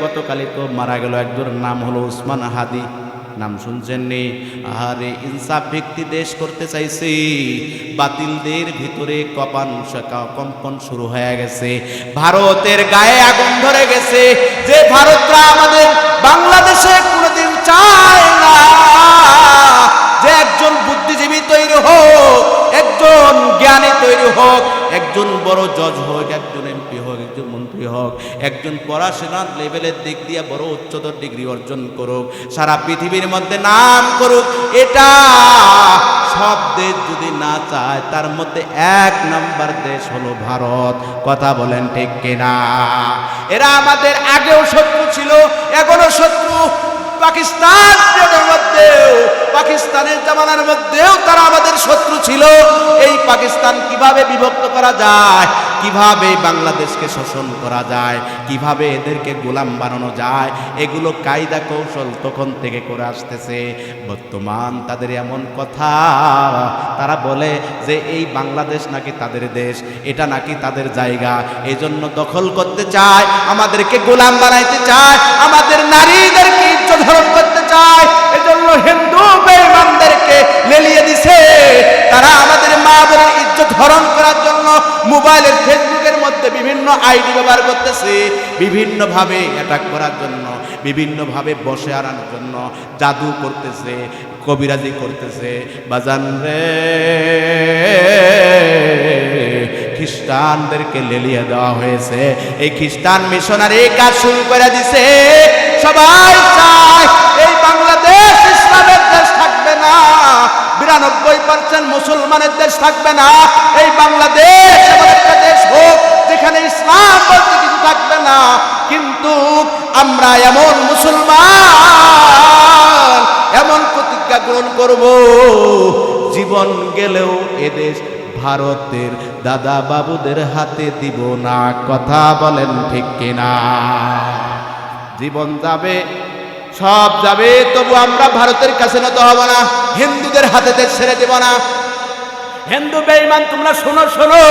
গতকালই তো মারা গেল একজন, নাম হলো উসমান হাদি। নাম শুনছেন নি? আহারে, ইনসাফ ব্যক্তি দেশ করতে চাইছে। বাতিলদের ভিতরে কপান শাখা, কম্পন শুরু হয়ে গেছে। ভারতের গায়ে আগুন ধরে গেছে। যে ভারতরা আমাদের বাংলাদেশে কোনোদিন চায় না। যে একজন বুদ্ধিজীবী তৈরি হোক, একজন জ্ঞানী তৈরি হোক, একজন বড় জজ হোক একজন পড়াশোনার লেভেলের দিক দিয়ে বড় উচ্চতর ডিগ্রি অর্জন করুক, সারা পৃথিবীর মধ্যে নাম করুক, এটা সব দেশ যদি না চায়, তার মধ্যে এক নম্বর দেশ হলো ভারত। কথা বলেন ঠিক কিনা? এরা আমাদের আগেও শত্রু ছিল, এখনও শত্রু। পাকিস্তানের মধ্যেও, পাকিস্তানের জামানার শত্রু ছিল, এই পাকিস্তান কীভাবে বিভক্ত করা যায়? কীভাবে বাংলাদেশকে শোষণ করা যায়? কীভাবে এদেরকে গোলাম বানানো যায়? এগুলো কায়দা কৌশল তখন থেকে করে আসতেছে। বর্তমান তাদের এমন কথা, তারা বলে যে এই বাংলাদেশ নাকি তাদের দেশ, এটা নাকি তাদের জায়গা। এই জন্য দখল করতে চায়, আমাদেরকে গোলাম বানাইতে চায়, আমাদের নারীদেরকে ইজ্জত হরণ করতে চায় এজন্য হিন্দু বেঈমানদেরকে লেলিয়ে দিছে। তারা আমাদের মা বোনের ইজ্জত হরণ করার জন্য মোবাইলের, ফেসবুকের মধ্যে বিভিন্ন আইডি ব্যবহার করতেছে। অ্যাটাক করার জন্য বসে আনার জন্য জাদু করতেছে, কবিরাজি করতেছে। বাজান রে, খ্রিস্টানদেরকে লেলিয়ে দেওয়া হয়েছে। এই খ্রিস্টান মিশনারি কাজ শুরু করে দিছে। সবাই চায় বিরানব্বই পার্সেন্ট মুসলমানের দেশ থাকবে না। এই বাংলাদেশ একটা দেশ হোক, যেখানে ইসলাম বলতে কিছু থাকবে না। কিন্তু আমরা এমন মুসলমান, এমন প্রতিজ্ঞা গ্রহণ করব, জীবন গেলেও এদেশ ভারতের দাদা বাবুদের হাতে দিব না। কথা বলেন ঠিক কিনা? জীবন যাবে সব যাবে, তবু আমরা ভারতের কাছে নত হব না, হিন্দুদের হাতে ছেড়ে দেব না। হিন্দু বেঈমান, তোমরা শোনো শোনো।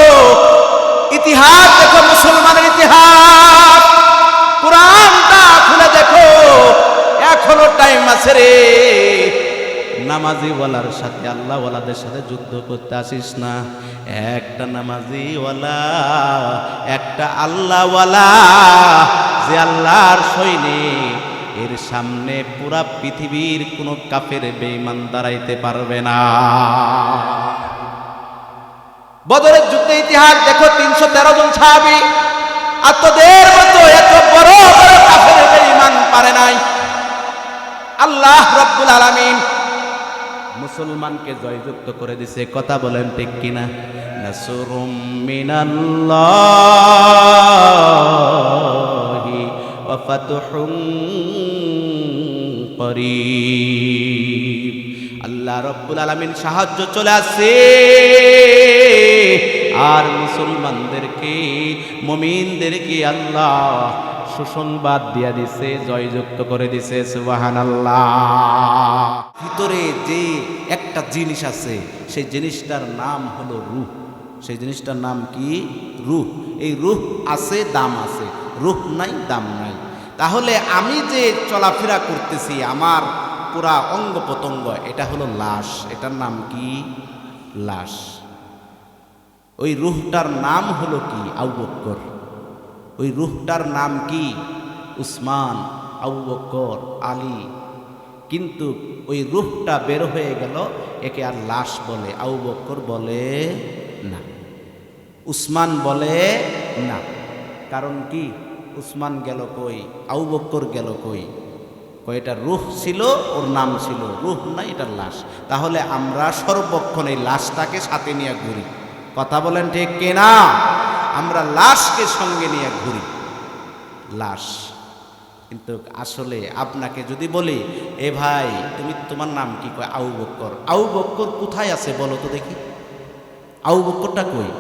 ইতিহাস দেখো, মুসলমানের ইতিহাস। কোরআনটা খুলে দেখো, এখনও টাইম আছে রে। নামাজি ওয়ালার সাথে আল্লাহ ওয়ালাদের সাথে যুদ্ধ করতে আসিস না। একটা নামাজি ওয়ালা একটা আল্লাহ ওয়ালা যে আল্লাহর সৈনিক। এর সামনে পুরা পৃথিবীর কোনো কাফের বেঈমান দাঁড়াইতে পারবে না। বদরের যুদ্ধে ইতিহাস দেখো, তিনশো তেরো জন সাহাবি। আর তোদের মতো এত বড় বড় কাফের বেঈমান পারে নাই। আল্লাহ রব্বুল আলামিন মুসলমানকে জয়যুক্ত করে দিছে। কথা বলেন ঠিক কিনা? নাসরুম মিনাল্লাহি ফাতহুম করিব। আল্লাহ রব্বুল আলামিন সাহায্য চলে আসে আর মুসলমানদেরকে, মমিনদেরকে আল্লাহ সুসংবাদ দিয়া দিছে, জয়যুক্ত করে দিছে সুবাহান আল্লাহ ভিতরে যে একটা জিনিস আছে, সেই জিনিসটার নাম হলো রূহ। সেই জিনিসটার নাম কি? রূহ। এই রূহ আছে, দাম আছে। রূহ নাই, দাম নাই। তাহলে আমি যে চলাফেরা করতেছি, আমার পুরা অঙ্গ প্রত্যঙ্গ এটা হলো লাশ। এটার নাম কি? লাশ। ওই রুহটার নাম হলো কি? আবু বক্কর। ওই রুহটার নাম কি? উসমান, আবু বক্কর, আলী। কিন্তু ওই রুহটা বের হয়ে গেল, একে আর লাশ বলে, আবু বক্কর বলে না। উসমান বলে না। কারণ কি? উসমান গেল কই? আবু বক্কর গেল কই? কয়টা রুহ ছিল, ওর নাম ছিল রুহ, না এটা লাশ? তাহলে আমরা সর্বক্ষণ এই লাশটাকে সাথে নিয়ে ঘুরি। কথা বলেন ঠিক কেনা আমরা লাশকে সঙ্গে নিয়ে ঘুরি। লাশ। কিন্তু আসলে আপনাকে যদি বলি, এ ভাই, তুমি তোমার নাম কি? কয় আউ বক্কর। আউ বক্কর কোথায় আছে বলো তো দেখি। আউ বক্করটা কই?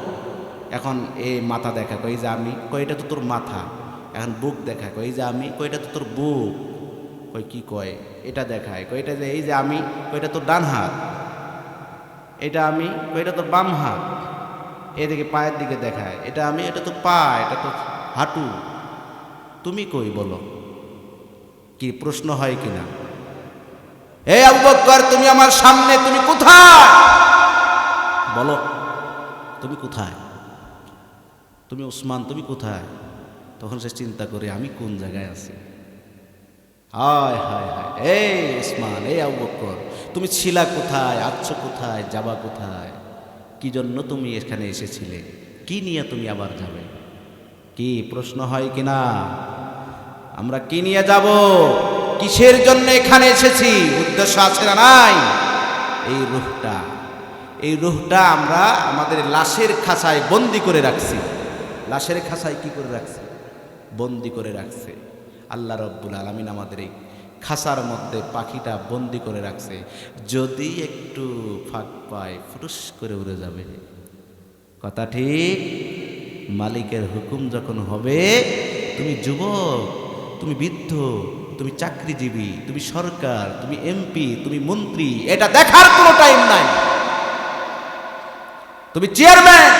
এখন এ মাথা দেখা কই যে আমি। কই এটা তো তোর মাথা। এখন বুক দেখায় কই এই যে আমি কই এটা তো তোর বুক। কই কি কয়? এটা দেখায় কই এটা যে এই যে আমি কই এটা তোর ডান হাত। এটা আমি কই এটা তোর বাম হাত। এদিকে পায়ের দিকে দেখায়, এটা আমি, এটা তো পা, এটা তো হাঁটু। তুমি কই বলো? কি প্রশ্ন হয় কিনা এই আবু বক্কর তুমি আমার সামনে, তুমি কোথায়? বলো, তুমি কোথায়? তুমি ওসমান, তুমি কোথায়? তখন সে চিন্তা করে, আমি কোন জায়গায় আছি? হায় হায় হায়, এই ওসমান এই আবু তুমি ছিলা কোথায়? আছো কোথায়? যাবা কোথায়? কি জন্য তুমি এখানে এসেছিলে? কি নিয়ে তুমি আবার যাবে? কি প্রশ্ন হয় কিনা আমরা কি নিয়ে যাব? কিসের জন্য এখানে এসেছি? উদ্দেশ্য আছে না নাই? এই রুহটা এই রুহটা আমরা আমাদের লাশের খাঁচায় বন্দি করে রাখছি। লাশের খাঁচায় কি করে রাখছি? বন্দি করে রাখছে। আল্লাহ রব্বুল আলমিন আমাদের এই খাঁচার মধ্যে পাখিটা বন্দি করে রাখছে। যদি একটু ফাঁক পায়, ফুটুস করে উড়ে যাবে। কথা ঠিক? মালিকের হুকুম যখন হবে, তুমি যুবক, তুমি বৃদ্ধ, তুমি চাকরিজীবী, তুমি সরকার, তুমি এমপি, তুমি মন্ত্রী, এটা দেখার কোনো টাইম নাই। তুমি চেয়ারম্যান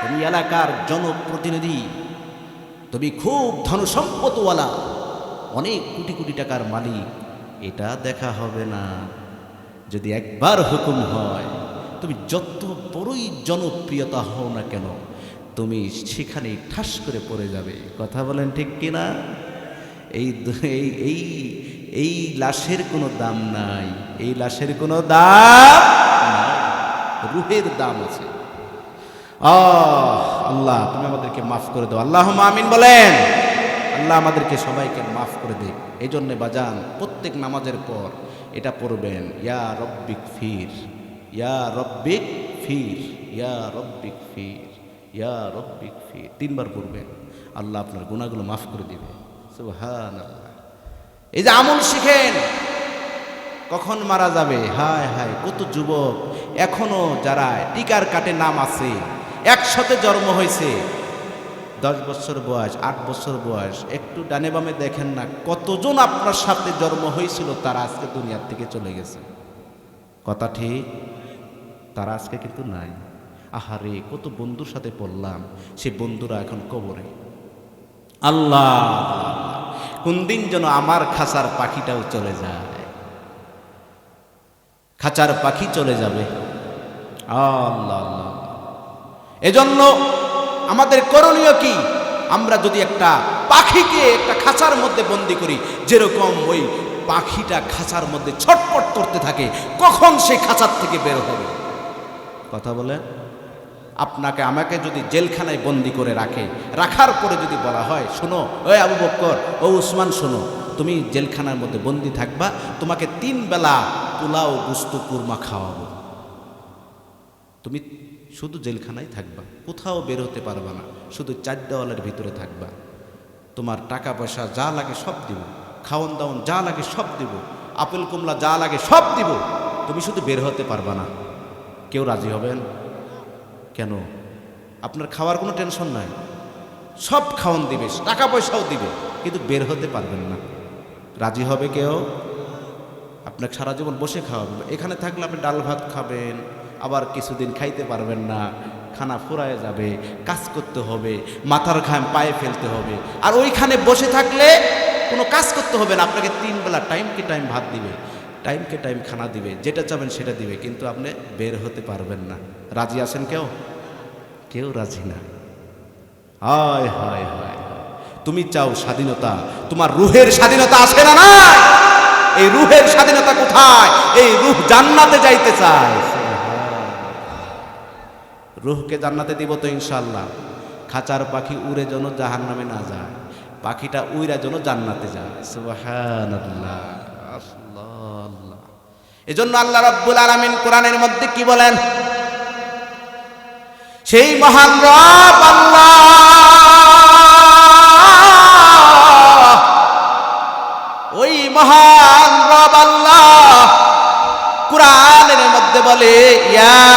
তুমি এলাকার জনপ্রতিনিধি তুমি খুব ধনসম্পদওয়ালা। অনেক কোটি কোটি টাকার মালিক, এটা দেখা হবে না। যদি একবার হুকুম হয়, তুমি যত বড়ই জনপ্রিয়তা হও না কেন, তুমি সেখানে ঠাস করে পড়ে যাবে। কথা বলেন ঠিক কিনা? এই এই এই লাশের কোনো দাম নাই, এই লাশের কোনো দাম। রুহের দাম আছে। আহ! আল্লাহ, তুমি আমাদেরকে মাফ করে দাও। আল্লাহ আমিন বলেন। আল্লাহ আমাদেরকে সবাইকে মাফ করে দিক এই জন্যে বাজান, প্রত্যেক নামাজের পর এটা পড়বেন, ইয়া রব্বিক ফির, ইয়া রব্বিক ফির, ইয়া রব্বিক ফির, ইয়া রব্বিক ফির। তিনবার পড়বেন। আল্লাহ আপনার গুণাগুলো মাফ করে দিবে। সুবহান আল্লাহ এই যে আমল শিখেন, কখন মারা যাবে? হায় হায়, কত যুবক। এখনও যারা টিকার কাটে নাম আছে একসাথে জন্ম হয়েছে। দশ বছর বয়স, আট বছর বয়স, একটু ডানে বামে দেখেন না, কতজন আপনার সাথে জন্ম হয়েছিল, তারা আজকে দুনিয়ার থেকে চলে গেছে। কথা ঠিক? তারা আজকে কিন্তু নাই। আহারে, কত বন্ধুর সাথে পড়লাম, সে বন্ধুরা এখন কবরে। আল্লাহ। কোন দিন যেন আমার খাসার পাখিটাও চলে যায়। খাঁচার পাখি চলে যাবে। আল্লাহ। এজন্য আমাদের করণীয় কি? আমরা যদি একটা পাখিকে একটা খাঁচার মধ্যে বন্দি করি, যেরকম ওই পাখিটা খাঁচার মধ্যে ছটপট করতে থাকে, কখন সে খাঁচার থেকে বের হবে? কথা বলে? আপনাকে আমাকে যদি জেলখানায় বন্দি করে রাখে, রাখার পরে যদি বলা হয়, শোনো, ওই আবু বক্কর, ও উসমান, শোনো, তুমি জেলখানার মধ্যে বন্দি থাকবা, তোমাকে তিন বেলা পোলাও, গুস্ত, কুরমা খাওয়াবো। তুমি শুধু জেলখানায় থাকবা, কোথাও বের হতে পারবা না, শুধু চার দেওয়ালের ভিতরে থাকবা। তোমার টাকা পয়সা যা লাগে সব দিব খাওয়ন দাওয়ন যা লাগে সব দিব, আপেল, কমলা যা লাগে সব দিব, তুমি শুধু বের হতে পারবা না। কেউ রাজি হবেন? কেন? আপনার খাওয়ার কোনো টেনশন নাই। সব খাওয়ান দিবে টাকা পয়সাও দিবে, কিন্তু বের হতে পারবেন না। রাজি হবে কেউ? আপনাকে সারা জীবন বসে খাওয়াবেন এখানে থাকলে আপনি ডাল ভাত খাবেন আবার কিছুদিন খাইতে পারবেন না, খানা ফুরায় যাবে, কাজ করতে হবে, মাথার ঘাম পায়ে ফেলতে হবে। আর ওইখানে বসে থাকলে কোনো কাজ করতে হবে না, আপনাকে তিন বেলা টাইমকে টাইম ভাত দিবে টাইমকে টাইম খানা দিবে, যেটা চাবেন সেটা দিবে, কিন্তু আপনি বের হতে পারবেন না। রাজি আছেন কেউ? কেউ রাজি না। হায় হায় হায় তুমি চাও স্বাধীনতা, তোমার রুহের স্বাধীনতা আছে না না এই রুহের স্বাধীনতা কোথায়? এই রুহ জান্নাতে যাইতে চায়। রুহকে জান্নাতে দিব তো ইনশাল্লাহ খাঁচার পাখি উড়ে যেন জাহান নামে না যায়। পাখিটা উইরা যেন জান্নাতে যায়। আল্লাহ। রাব্বুল আলামিন কোরআনের মধ্যে কি বলেন? সেই মহান রব আল্লাহ। ওই মহান রব আল্লাহ কোরআনের মধ্যে বলে, ইয়া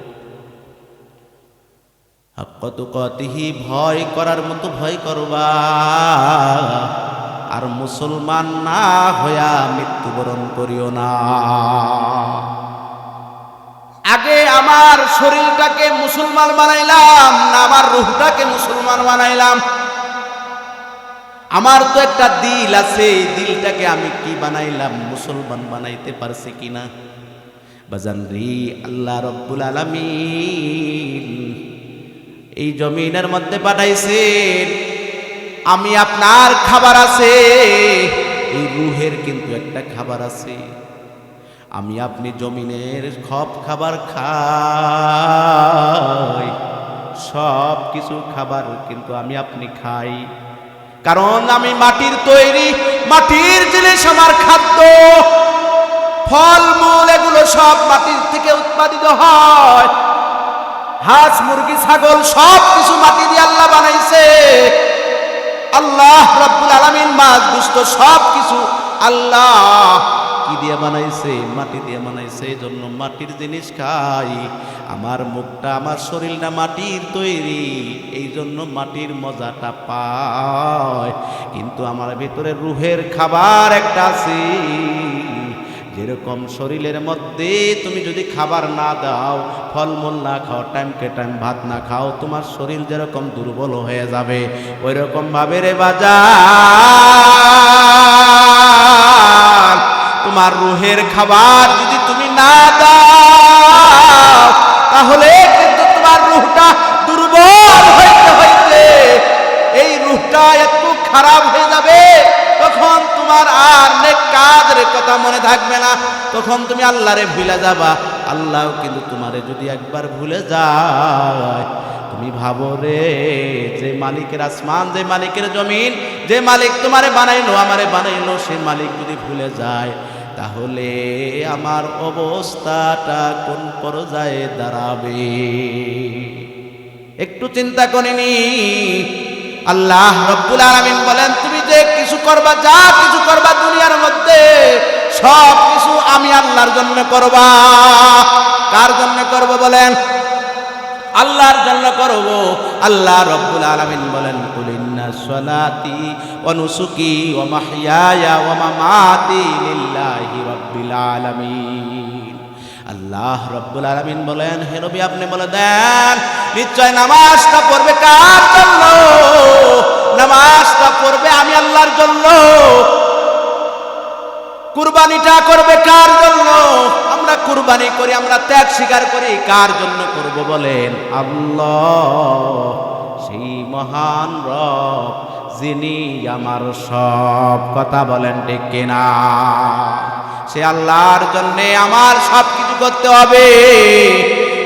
কত কতিহি ভয় করার মতো ভয় করবা। আর মুসলমান না হইয়া মৃত্যুবরণ করিও না। আগে আমার শরীরটাকে মুসলমান বানাইলাম, না আমার রুহটাকে মুসলমান বানাইলাম। আমার তো একটা দিল আছে, এই দিলটাকে আমি কি বানাইলাম, মুসলমান বানাইতে পারছি কিনা? বাজান রে আল্লাহ রব্বুল আলামিন। এই জমিনের মধ্যে পাঠাইছেন। আমি আপনার খাবার আছে। এই রুহের কিন্তু একটা খাবার আছে। আমি আপনি জমিনের সব খাবার খাই। সব কিছু খাবার কিন্তু আমি আপনি খাই। কারণ আমি মাটির তৈরি, মাটির জিনিস আমার খাদ্য। ফল মূল এগুলো সব মাটির থেকে উৎপাদিত হয়। হাঁস, মুরগি, ছাগল সব কিছু মাটি দিয়ে আল্লাহ বানাইছে। আল্লাহ রব্বুল আলামিন মাছ গুস্ত সব কিছু আল্লাহ কি দিয়ে বানাইছে? মাটি দিয়ে বানাইছে এই জন্য মাটির জিনিস খাই। আমার মুখটা, আমার শরীরটা মাটির তৈরি এই জন্য মাটির মজাটা পায়। কিন্তু আমার ভিতরে রুহের খাবার একটা আছে। যেরকম শরীরের মধ্যে তুমি যদি খাবার না দাও ফলমূল না খাও টাইমকে টাইম ভাত না খাও, তোমার শরীর যেরকম দুর্বল হয়ে যাবে ওই রকম ভাবে রে বাজার। তোমার রুহের খাবার যদি তুমি না দাও, তাহলে কিন্তু তোমার রুহটা দুর্বল হইতে হইতে, এই রুহটা একটু খারাপ হয়ে যাবে। তখন তোমার আর নেক কাজের কথা মনে থাকবে না। তখন তুমি আল্লাহরে ভুলে যাবা। আল্লাহ কিন্তু তোমারে যদি একবার ভুলে যায়, তুমি ভাবো রে, যে মালিকের আসমান, যে মালিকের জমিন, যে মালিক তোমারে বানাইলো, আমারে বানাইলো, সে মালিক যদি ভুলে যায়, তাহলে আমার অবস্থাটা কোন পর্যায়ে দাঁড়াবে? একটু চিন্তা করিনি আল্লাহ রব্বুল আলামিন বলেন, তুমি যে কিছু করবা, যা কিছু করবা দুনিয়ার মধ্যে সব কিছু আমি আল্লাহর জন্য করবা। কার জন্য করব বলেন? আল্লাহর জন্য করব। আল্লাহ রব্বুল আলামিন বলেন কুলিন্না সলাতি ওয়া নুসুকি ওয়া মাহইয়ায়া ওয়া মামাতি লিল্লাহি রাব্বিল আলামিন। আল্লাহ রব্বুল আলামিন বলেন, হে নবী, আপনি বলে দেন, নিশ্চয় নামাজটা পড়বে কার জন্য? নামাজটা পড়বে আমি আল্লাহর জন্য। কুরবানিটা করবে কার জন্য? আমরা কুরবানি করি, আমরা ত্যাগ স্বীকার করি, কার জন্য করব বলেন? আল্লাহ, সেই মহান রব, যিনি আমার সব কথা বলেন, ঠিক কিনা? সে আল্লাহর জন্যে আমার সব কিছু করতে হবে।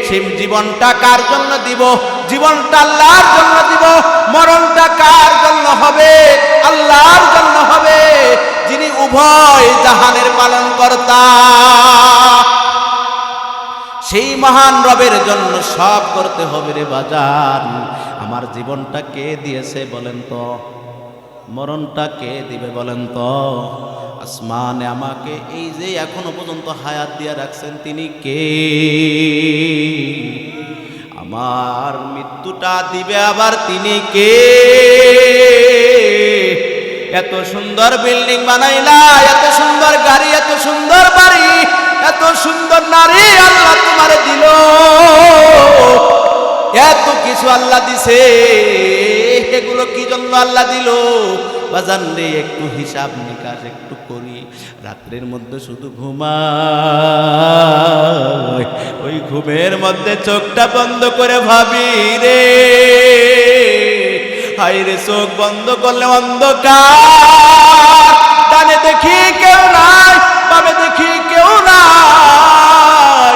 সে জীবনটা কার জন্য দিব? জীবনটা আল্লাহর জন্য দিব। মরণটা কার জন্য হবে? আল্লাহর জন্য হবে। যিনি উভয় জাহানের পালন কর্তা সেই মহান রবের জন্য সব করতে হবে রে বাজার আমার জীবনটা কে দিয়েছে বলেন তো? মরণটা কে দিবে বলেন তো? আসমানে আমাকে এই যে এখনও পর্যন্ত হায়াত দিয়ে রাখছেন, তিনি কে? আমার মৃত্যুটা দিবে আবার তিনি কে? এত সুন্দর বিল্ডিং বানাইলা, এত সুন্দর গাড়ি, এত সুন্দর বাড়ি, এত সুন্দর নারী আল্লাহ তোমারে দিল। এত কিছু আল্লাহ দিছে, এগুলো কি জন্য আল্লাহ দিল? বাজান রে, একটু হিসাব নিকাশ একটু করি। রাত্রের মধ্যে শুধু ঘুমাই, ওই ঘুমের মধ্যে চোখটা বন্ধ করে ভাবি রে। হাই রে চোখ বন্ধ করলে অন্ধকার। ডানে দেখি কেউ নাই, বামে দেখি কেউ নাই।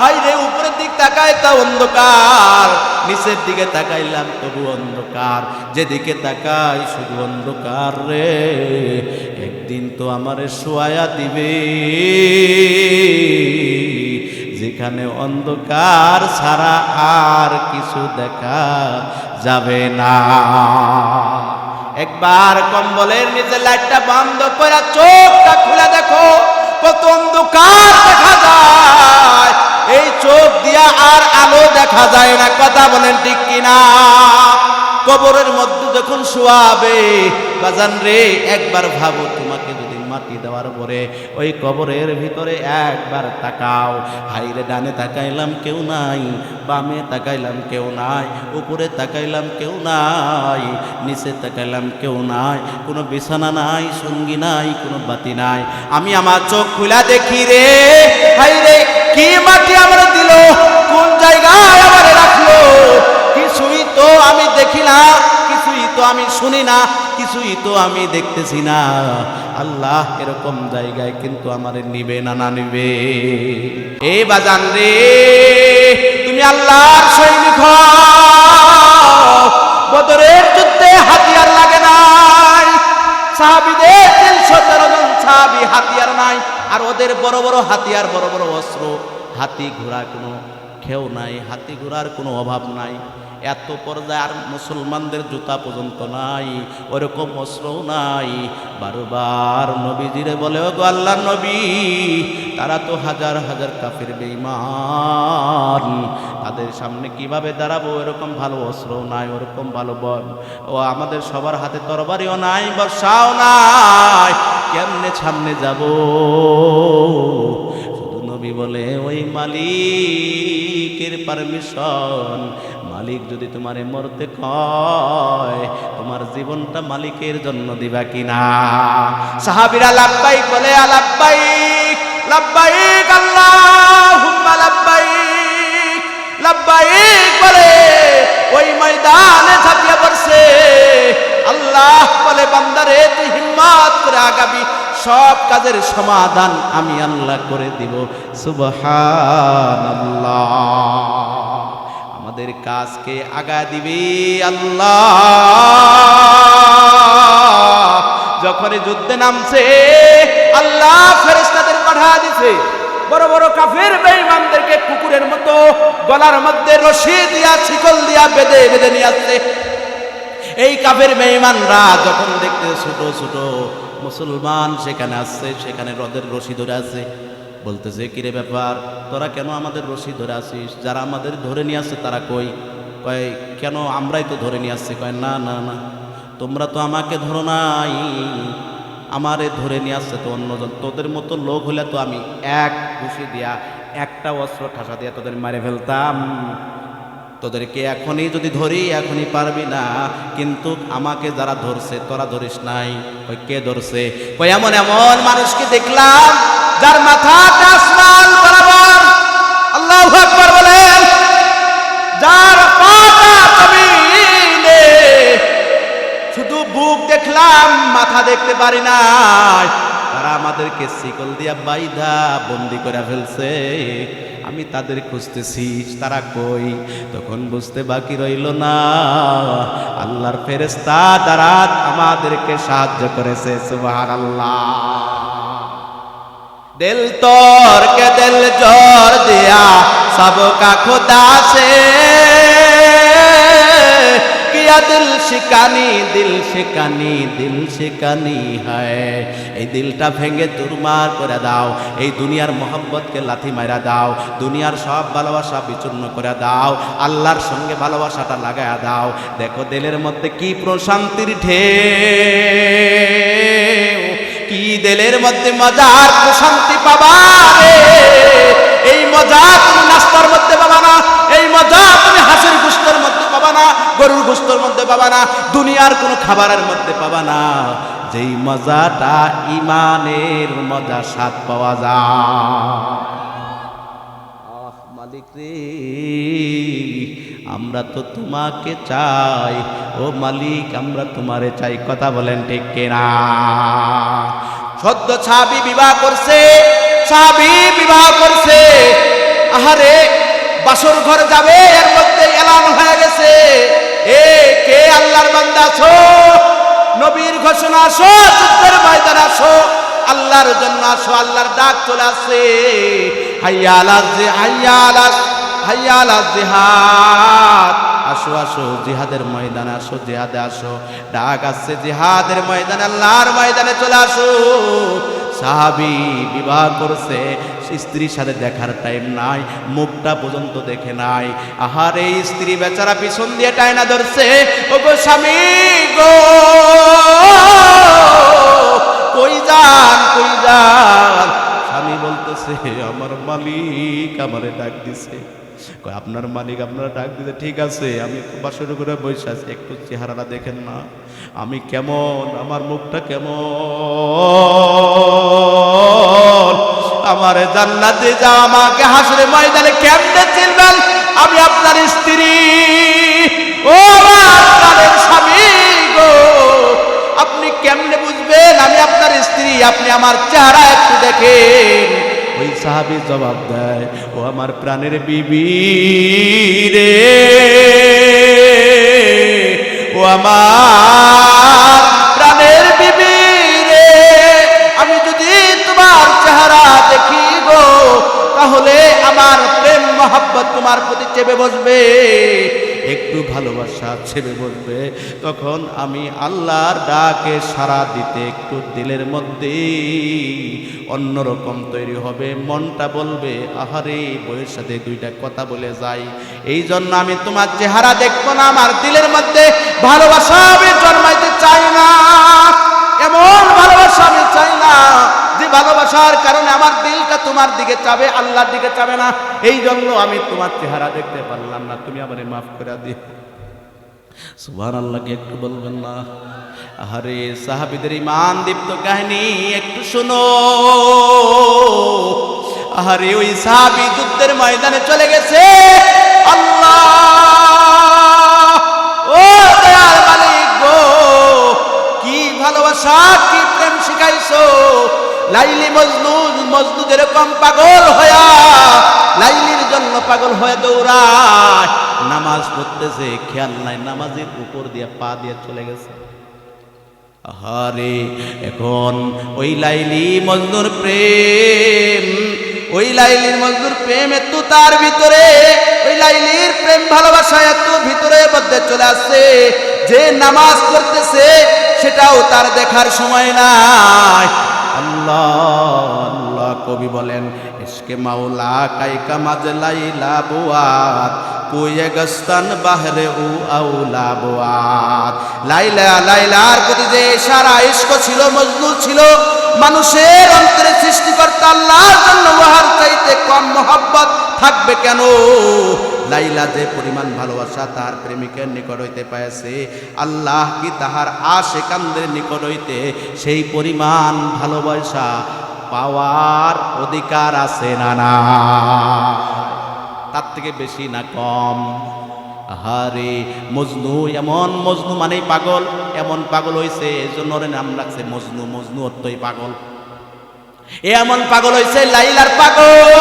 হাই রে উপরের দিক তাকায় তা অন্ধকার, নিচের দিকে তাকাইলাম তবু অন্ধকার। যেদিকে তাকাই শুধু অন্ধকার রে, একদিন তো আমারে শোয়া দিবে। যেখানে অন্ধকার ছাড়া আর কিছু দেখা যাবে না। একবার কম্বলের নিচে লাইটটা বন্ধ করে চোখটা খুলে দেখো কত অন্ধকার দেখা যায়। এই চোখ দিয়া আর আলো দেখা যায় না, কথা বলেন ঠিক কিনা? কবরের মধ্যে যখন শোয়াবে, বাজান রে, একবার ভাবো তোমাকে মাটি দেওয়ার পরে ওই কবরের ভিতরে একবার তাকাও। হাইরে ডানে তাকাইলাম কেউ নাই, বামে তাকাইলাম কেউ নাই, উপরে তাকাইলাম কেউ নাই, নিচে তাকাইলাম কেউ নাই, কোনো বিছানা নাই, সঙ্গী নাই, কোনো বাতি নাই। আমি আমার চোখ খুলা দেখি রে, হাইরে, কি মাটি আমার দিল? কোন জায়গায় আমার তো আমি শুনি না, কিছুই তো আমি দেখতেছি না। আল্লাহ এরকম জায়গায় কিন্তু আমার নিবে না না নিবে। এ বাজান রে, তুমি আল্লাহর সৈনিক। বদরের যুদ্ধে হাতিয়ার লাগে নাই। সাহাবিদের তিনশো তেরো জন সাহাবি হাতিয়ার নাই, আর ওদের বড় বড় হাতিয়ার, বড় বড় অস্ত্র। হাতি ঘোড়া কোনো খেও নাই, হাতি ঘোড়ার কোনো অভাব নাই। এত পর্যায়ে আর মুসলমানদের জুতা পর্যন্ত নাই, ওরকম অস্ত্রও নাই। বারবার নবীজিরে বলে ও গো আল্লাহ নবী, তারা তো হাজার হাজার কাফের বেঈমান। তাদের সামনে কীভাবে দাঁড়াবো? এরকম ভালো অস্ত্রও নাই, ওরকম ভালো বল। ও, আমাদের সবার হাতে তরবারিও নাই, বর্ষাও নাই, কেমনে সামনে যাব? শুধু নবী বলে, ওই মালিকের পারমিশন মালিক যদি তোমারে মরতে কয়, তোমার জীবনটা মালিকের জন্য দিবা কিনা? সাহাবিরা লাব্বাইক বলে আলাব্বাইক লাব্বাইক, আল্লাহুম্মা লাব্বাইক। লাব্বাইক বলে, ওই ময়দানে ঝাঁপিয়ে পড়ছে। আল্লাহ বলে, বান্দারে, তুই হিম্মত করে আগাবি। সব কাজের সমাধান আমি আল্লাহ করে দিব। সুবহানাল্লাহ। আমাদের কাজকে আগা দিবে আল্লাহ। যখন যুদ্ধে নামছে, আল্লাহ ফেরেশতাদের পাঠা দিছে। বড় বড় কাফের বেঈমানদেরকে কুকুরের মতো গলার মধ্যে রশি দিয়া, শিকল দিয়া বেঁধে বেঁধে নিয়ে আসছে। এই কাফের বেঈমানরা যখন দেখতে ছোট ছোট মুসলমান সেখানে আসছে, সেখানে রদের রশি ধরে আছে বলতেছে, কিরে ব্যাপার, তোরা কেন আমাদের রশি ধরে আসিস যারা আমাদের ধরে নিয়ে আসছে তারা কই? কয়, কেন আমরাই তো ধরে নিয়ে আসছি? কয়, না না না, তোমরা তো আমাকে ধরো নাই। আমারে ধরে নিয়ে আসছে তো অন্যজন। তোদের মতো লোক হলে তো আমি এক ঘুষি দিয়া, একটা অস্ত্র ঠাসা দিয়া তোদের মারে ফেলতাম। তোদেরকে এখনই যদি ধরি, এখনই পারবি না। কিন্তু আমাকে যারা ধরছে, তোরা ধরিস নাই। ওই কে ধরছে? ওই এমন এমন মানুষকে দেখলাম, যার মাথা আসমান বরাবর। আল্লাহ আকবার বলেন, যার পাটা শুধু বুক দেখলাম, মাথা দেখতে পারি তারা আমাদেরকে শিকল দিয়া বাইধা বন্দি করে ফেলছে। আমি তাদের খুঁজতেছি, তারা কই? তখন বুঝতে বাকি রইল না। আল্লাহর ফেরেস্তা তারা আমাদেরকে সাহায্য করেছে সুবাহার আল্লাহ দিল তোর কে দিল জোর দিয়া, সব কা খুদা সে দিয়া দিল শিকানি দিল শিকানি দিল শিকানি হায়। এই দিলটা ভেঙে তুরমার করে দাও, এই দুনিয়ার মোহাম্মতকে লাথি মারা দাও, দুনিয়ার সব ভালোবাসা বিচূর্ণ করে দাও, আল্লাহর সঙ্গে ভালোবাসাটা লাগায়া দাও। দেখো দিলের মধ্যে কি প্রশান্তির ঢে কি দিলের মধ্যে মজার প্রশান্তি পাবা এই মজার নাস্তার মধ্যে পাবা না মজা, তুমি হাঁসের গুস্তর মধ্যে পাবা না, গরুর গুস্তর মধ্যে পাবা না, দুনিয়ার কোনো খাবারের মধ্যে পাবা না। যেই মজাটা ইমানের মজা স্বাদ পাওয়া যায়। মালিক রে, আমরা তো তোমাকে চাই। ও মালিক, আমরা তোমারে চাই। কথা বলেন ঠিক কিনা? সদ্য ছাবি বিবাহ করছে, ছাবি বিবাহ করছে। আহারে বাসর ঘর যাবে, এর মধ্যে এলান হয়ে গেছে। এ, কে আল্লাহর বান্দা আছো? নবীর ঘোষণা আসো যুদ্ধের ময়দান আসো আল্লাহর জন্য আসো আল্লাহর ডাক চলে আসে হাইয়া আলাজ হাইয়া আলাস হাইয়া আলাজ জিহাদ। আসো আসো, জিহাদের ময়দানে আসো, জিহাদে আসো। ডাক আসছে, জিহাদের ময়দানে, আল্লাহর ময়দানে চলে আসো। সাহাবি বিবাহ করছে, স্ত্রীর সাথে দেখার টাইম নাই, মুখটা পর্যন্ত দেখে নাই। আহার এই স্ত্রী বেচারা পিছন দিয়ে টাইনা ধরছে ও গো স্বামী গো! কই যান কই যান? স্বামী বলতেছে, আমার মালিক আমারে ডাক দিছে। আপনার মালিক আপনারা ডাক দিতে ঠিক আছে, আমি বাসর করে বসে আছি, একটু চেহারাটা দেখেন না, আমি কেমন, আমার মুখটা কেমন? আমার জান্নাতে যা, আমাকে হাসরে ময়দানে কেমনে চিনবেন? আমি আপনার স্ত্রী। ও প্রাণের স্বামী গো। আপনি কেমনে বুঝবেন? আমি আপনার স্ত্রী, আপনি আমার চেহারা একটু দেখেন। ওই সাহাবি জবাব দেয়, ও আমার প্রাণের বিবি রে। ও আমার প্রাণের বিবি রে। আমি যদি তোমার চেহারা দেখিব তাহলে আমার মহাব্বত তোমার প্রতি চেপে বসবে। একটু ভালোবাসা ছেড়ে বসবে। তখন আমি আল্লাহর ডাকে সারা দিতে একটু দিলের মধ্যে অন্যরকম তৈরি হবে। মনটা বলবে, আহারে, বইয়ের সাথে দুইটা কথা বলে যাই। এই জন্য আমি তোমার চেহারা দেখব না, আমার দিলের মধ্যে ভালোবাসা আমি জন্মাইতে চাই না। এমন ভালোবাসা আমি চাই না ভালোবাসার কারণে আমার দিলটা তোমার দিকে চাবে, আল্লাহর দিকে চাবে না। এই জন্য আমি তোমার চেহারা দেখতে পারলাম না। তুমি আমারে মাফ করে দিও। সুবহান আল্লাহকে একটু বলবেন না? আরে সাহাবিদের ইমান দীপ্ত কাহিনী একটু শোনো। আরে ওই সাহাবি যুদ্ধের ময়দানে চলে গেছে। আল্লাহ! ও গো! কি ভালোবাসা, কি প্রেম শিখাইছো? লাইলি মজনু মজনু এরকম পাগল হয়া, লাইলির জন্য পাগল হয়ে দৌড়ায়। নামাজ পড়তেছে, খেয়াল নাই, নামাজের উপর দিয়ে পা দিয়ে চলে গেছে। আহারে, এখন ওই লাইলি মজনুর প্রেম, ওই লাইলির মজনুর প্রেম এত তার ভিতরে, ওই লাইলির প্রেম ভালোবাসা এত ভিতরে মধ্যে চলে আসছে। যে নামাজ পড়তেছে, সেটাও তার দেখার সময় নাই। আল্লাহ আল্লাহ কবি বলেন ইসকে মাওলা কাইকা মাঝে লাইলা বুয়াত কুয়ে গস্তান বাহরে উ আউলা বুয়াত। লাইলা, লাইলার প্রতি যে সারা ইস্ক ছিল মজনু ছিল, মানুষের অন্তরে সৃষ্টিকর্তা আল্লাহর জন্য উহার চাইতে কম মহব্বত থাকবে কেন? লাইলা যে পরিমাণ ভালোবাসা তার প্রেমিকের নিকট হইতে পাইছে আল্লাহ কি তাহার আশেকানদের নিকট হইতে সেই পরিমাণ ভালোবাসা পাওয়ার অধিকার আছে না না? তার থেকে বেশি না কম। আহারে, মজনু এমন, মজনু মানেই পাগল। এমন পাগল হয়েছে এজন্য ওর নাম রাখছে মজনু মজনু অত্যই পাগল। এমন পাগল হয়েছে লাইলার পাগল।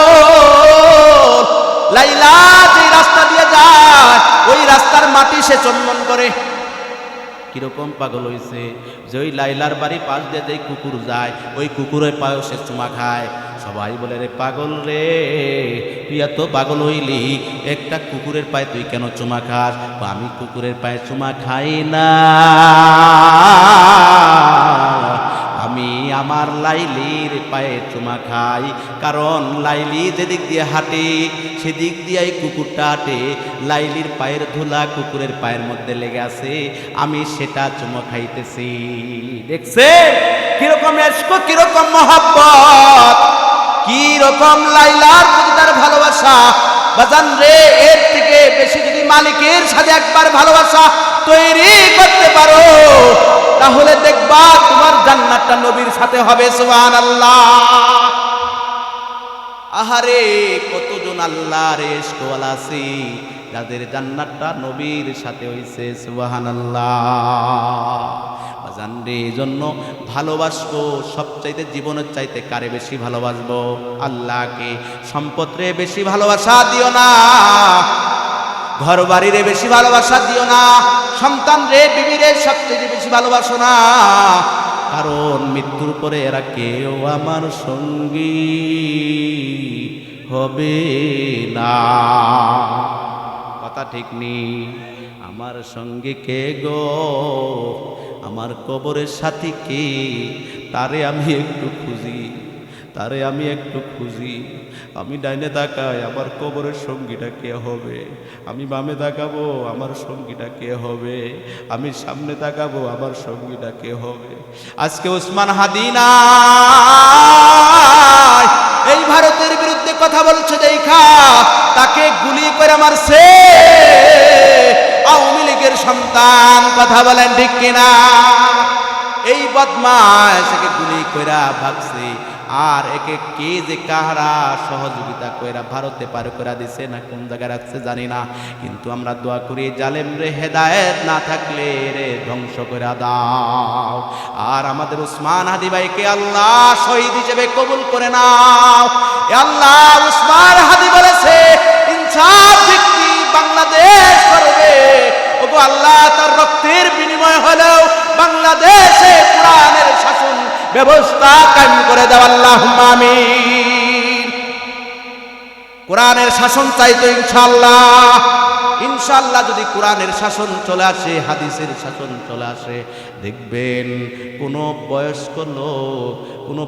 লাইলা যে রাস্তা দিয়ে যায়, ওই রাস্তার মাটি সে চন্দন করে। কীরকম পাগল হয়েছে যে ওই লাইলার বাড়ি পাশ দিয়ে যেই কুকুর যায়, ওই কুকুরের পায়েও সে চুমা খায়। সবাই বলে রে পাগল রে, তুই এত পাগল হইলি, একটা কুকুরের পায়ে তুই কেন চুমা খাস? আমি কুকুরের পায়ে চুমা খাই না। আমি আমার লাইলির পায়ে চুমা খাই। কারণ লাইলি যেদিক দিয়ে হাঁটে, সেদিক দিয়ে কুকুরটা হাঁটে লাইলির পায়ের ধুলা কুকুরের পায়ের মধ্যে লেগে আছে। আমি সেটা চুমা খাইতেছি। দেখছে কীরকম এসকো কীরকম মহাব্বত, কীরকম লাইলার প্রতি তার ভালোবাসা। বাজান রে, এর থেকে বেশি যদি মালিকের সাথে একবার ভালোবাসা তৈরি করতে পারো তাহলে দেখবা তোমার জান্নাতটা নবীর সাথে হবে সুবহান আল্লাহ আহারে, কতজন আল্লাহর এসকওয়ালা আছে যাদের জান্নাতটা নবীর সাথে হইছে সুবহান আল্লাহ বাজান রে, এই জন্য ভালোবাসবো, সবচাইতে জীবনের চাইতে কারে বেশি ভালোবাসবো? আল্লাহকে। সম্পদ রে বেশি ভালোবাসা দিও না। ঘর বাড়িরে বেশি ভালোবাসা দিও না সন্তান রে বিবিরে সবচেয়ে বেশি ভালোবাসো না, কারণ মৃত্যুর পরে এরা কেউ আমার সঙ্গী হবে না। কথা ঠিক নেই আমার সঙ্গে কে গো? আমার কবরের সাথী কে? তারে আমি একটু খুঁজি, তারে আমি একটু খুঁজি। আমি ডাইনে তাকাই, আমার কবরের সঙ্গীটা কে হবে? আমি বামে তাকাবো, আমার সঙ্গীটা কে হবে? আমি সামনে তাকাবো, আমার সঙ্গীটা কে হবে? আজকে ওসমান হাদিনা এই ভারতের বিরুদ্ধে কথা বলছে, দেখা। তাকে গুলি করে মারছে। আওয়ামী লীগের সন্তান, কথা বলেন ঠিক কিনা? বদমাস একে গুলি কইরা ভাগছে। আর একে কে যে কাহারা সহযোগিতা কইরা ভারতে পার করে দিছে না কোন জায়গায় রাখছে জানি না। কিন্তু আমরা দোয়া করি, জালেম রে, হেদায়েত না থাকলে রে ধ্বংস করে দাও। আর আমাদের উসমান হাদি ভাইকে আল্লাহ শহীদ হিসেবে কবুল করে নাও। আল্লাহ উসমান হাদি বলেছে, ইনসাফ ভিত্তি বাংলাদেশ করবে ওগো আল্লাহ, তার রক্তের বিনিময় হলেও বাংলাদেশে কোরআনের শাসন ব্যবস্থা কায়েম করে দাও আল্লাহ আমিন। কোরআনের শাসন চাইতো ইনশাল্লাহ ইনশাল্লাহ যদি কোরআনের শাসন চলে আসে, হাদিসের শাসন চলে আসে, দেখবেন কোনো বয়স্ক লোক, কোনো